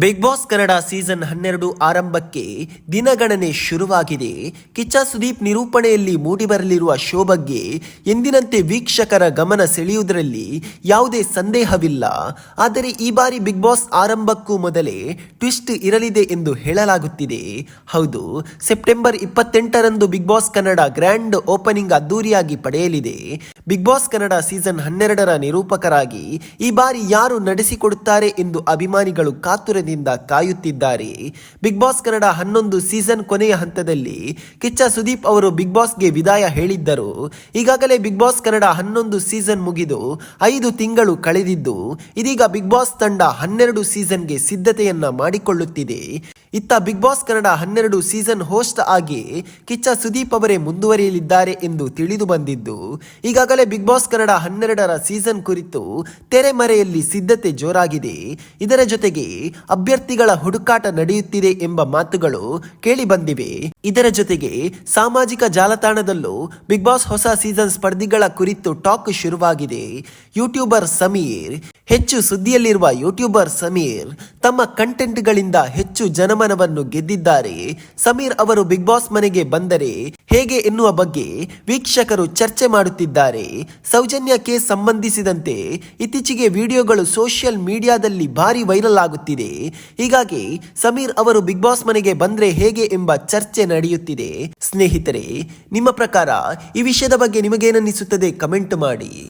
Big Boss Kannada season ಹನ್ನೆರಡು ಆರಂಭಕ್ಕೆ ದಿನಗಣನೆ ಶುರುವಾಗಿದೆ. ಕಿಚ್ಚ ಸುದೀಪ್ ನಿರೂಪಣೆಯಲ್ಲಿ ಮೂಡಿಬರಲಿರುವ ಶೋ ಬಗ್ಗೆ ಎಂದಿನಂತೆ ವೀಕ್ಷಕರ ಗಮನ ಸೆಳೆಯುವುದರಲ್ಲಿ ಯಾವುದೇ ಸಂದೇಹವಿಲ್ಲ. ಆದರೆ ಈ ಬಾರಿ ಬಿಗ್ ಬಾಸ್ ಆರಂಭಕ್ಕೂ ಮೊದಲೇ ಟ್ವಿಸ್ಟ್ ಇರಲಿದೆ ಎಂದು ಹೇಳಲಾಗುತ್ತಿದೆ. ಹೌದು, September ಇಪ್ಪತ್ತೆಂಟರಂದು Bigg Boss Kannada grand opening ಅದ್ದೂರಿಯಾಗಿ ಪಡೆಯಲಿದೆ. ಬಿಗ್ ಬಾಸ್ ಕನ್ನಡ ಸೀಸನ್ ಹನ್ನೆರಡರ ನಿರೂಪಕರಾಗಿ ಈ ಬಾರಿ ಯಾರು ನಡೆಸಿಕೊಡುತ್ತಾರೆ ಎಂದು ಅಭಿಮಾನಿಗಳು ಕಾತುರದಿಂದ ಕಾಯುತ್ತಿದ್ದಾರೆ. ಬಿಗ್ ಬಾಸ್ ಕನ್ನಡ ಹನ್ನೊಂದು ಸೀಸನ್ ಕೊನೆಯ ಹಂತದಲ್ಲಿ ಕಿಚ್ಚ ಸುದೀಪ್ ಅವರು ಬಿಗ್ ಬಾಸ್ಗೆ ವಿದಾಯ ಹೇಳಿದ್ದರು. ಈಗಾಗಲೇ ಬಿಗ್ ಬಾಸ್ ಕನ್ನಡ ಹನ್ನೊಂದು ಸೀಸನ್ ಮುಗಿದು ಐದು ತಿಂಗಳು ಕಳೆದಿದ್ದು, ಇದೀಗ ಬಿಗ್ ಬಾಸ್ ತಂಡ ಹನ್ನೆರಡು ಸೀಸನ್ಗೆ ಸಿದ್ಧತೆಯನ್ನ ಮಾಡಿಕೊಳ್ಳುತ್ತಿದೆ. ಇತ್ತ ಬಿಗ್ ಬಾಸ್ ಕನ್ನಡ ಹನ್ನೆರಡು ಸೀಸನ್ ಹೋಸ್ಟ್ ಆಗಿ ಕಿಚ್ಚ ಸುದೀಪ್ ಅವರೇ ಮುಂದುವರಿಯಲಿದ್ದಾರೆ ಎಂದು ತಿಳಿದು ಬಂದಿದ್ದು, ಈಗಾಗಲೇ ಬಿಗ್ ಬಾಸ್ ಕನ್ನಡ ಹನ್ನೆರಡರ ಸೀಸನ್ ಕುರಿತು ತೆರೆಮರೆಯಲ್ಲಿ ಸಿದ್ಧತೆ ಜೋರಾಗಿದೆ. ಇದರ ಜೊತೆಗೆ ಅಭ್ಯರ್ಥಿಗಳ ಹುಡುಕಾಟ ನಡೆಯುತ್ತಿದೆ ಎಂಬ ಮಾತುಗಳು ಕೇಳಿ ಬಂದಿವೆ. ಇದರ ಜೊತೆಗೆ ಸಾಮಾಜಿಕ ಜಾಲತಾಣದಲ್ಲೂ ಬಿಗ್ ಬಾಸ್ ಹೊಸ ಸೀಸನ್ ಸ್ಪರ್ಧಿಗಳ ಕುರಿತು ಟಾಕ್ ಶುರುವಾಗಿದೆ. ಯೂಟ್ಯೂಬರ್ ಸಮೀರ್ ಹೆಚ್ಚು ಸುದ್ದಿಯಲ್ಲಿರುವ ಯೂಟ್ಯೂಬರ್ ಸಮೀರ್ ತಮ್ಮ ಕಂಟೆಂಟ್ಗಳಿಂದ ಹೆಚ್ಚು ಜನಮನವನ್ನು ಗೆದ್ದಿದ್ದಾರೆ. ಸಮೀರ್ ಅವರು ಬಿಗ್ ಬಾಸ್ ಮನೆಗೆ ಬಂದರೆ ಹೇಗೆ ಎನ್ನುವ ಬಗ್ಗೆ ವೀಕ್ಷಕರು ಚರ್ಚೆ ಮಾಡುತ್ತಿದ್ದಾರೆ. ಸೌಜನ್ಯ ಕೇಸ್ ಸಂಬಂಧಿಸಿದಂತೆ ಇತ್ತೀಚೆಗೆ ವಿಡಿಯೋಗಳು ಸೋಷಿಯಲ್ ಮೀಡಿಯಾದಲ್ಲಿ ಭಾರಿ ವೈರಲ್ ಆಗುತ್ತಿದೆ. ಹೀಗಾಗಿ ಸಮೀರ್ ಅವರು ಬಿಗ್ ಬಾಸ್ ಮನೆಗೆ ಬಂದ್ರೆ ಹೇಗೆ ಎಂಬ ಚರ್ಚೆ ನಡೆಯುತ್ತಿದೆ. ಸ್ನೇಹಿತರೆ, ನಿಮ್ಮ ಪ್ರಕಾರ ಈ ವಿಷಯದ ಬಗ್ಗೆ ನಿಮಗೇನನ್ನಿಸುತ್ತದೆ? ಕಮೆಂಟ್ ಮಾಡಿ.